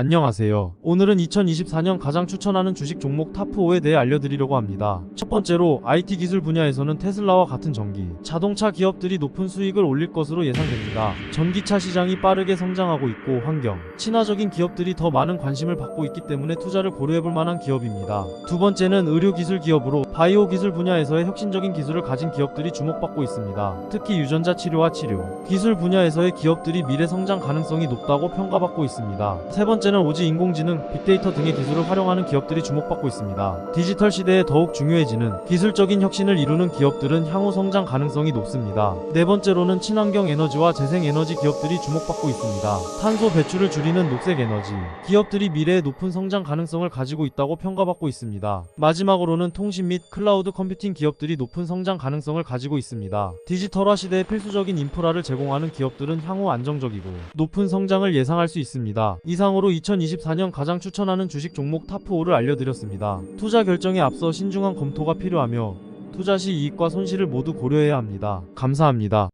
안녕하세요. 오늘은 2024년 가장 추천하는 주식 종목 탑4에 대해 알려드리려고 합니다. 첫 번째로 IT 기술 분야에서는 테슬라와 같은 전기, 자동차 기업들이 높은 수익을 올릴 것으로 예상됩니다. 전기차 시장이 빠르게 성장하고 있고 환경, 친화적인 기업들이 더 많은 관심을 받고 있기 때문에 투자를 고려해볼 만한 기업입니다. 두 번째는 의료 기술 기업으로 바이오 기술 분야에서의 혁신적인 기술을 가진 기업들이 주목받고 있습니다. 특히 유전자 치료와 치료, 기술 분야에서의 기업들이 미래 성장 가능성이 높다고 평가받고 있습니다. 세 번째 는 오지 인공지능, 빅데이터 등의 기술을 활용하는 기업들이 주목받고 있습니다. 디지털 시대에 더욱 중요해지는 기술적인 혁신을 이루는 기업들은 향후 성장 가능성이 높습니다. 네 번째로는 친환경 에너지와 재생 에너지 기업들이 주목받고 있습니다. 탄소 배출을 줄이는 녹색 에너지, 기업들이 미래에 높은 성장 가능성을 가지고 있다고 평가받고 있습니다. 마지막으로는 통신 및 클라우드 컴퓨팅 기업들이 높은 성장 가능성을 가지고 있습니다. 디지털화 시대에 필수적인 인프라를 제공하는 기업들은 향후 안정적이고 높은 성장을 예상할 수 있습니다. 이상으로 2024년 가장 추천하는 주식 종목 탑4를 알려드렸습니다. 투자 결정에 앞서 신중한 검토가 필요하며 투자 시 이익과 손실을 모두 고려해야 합니다. 감사합니다.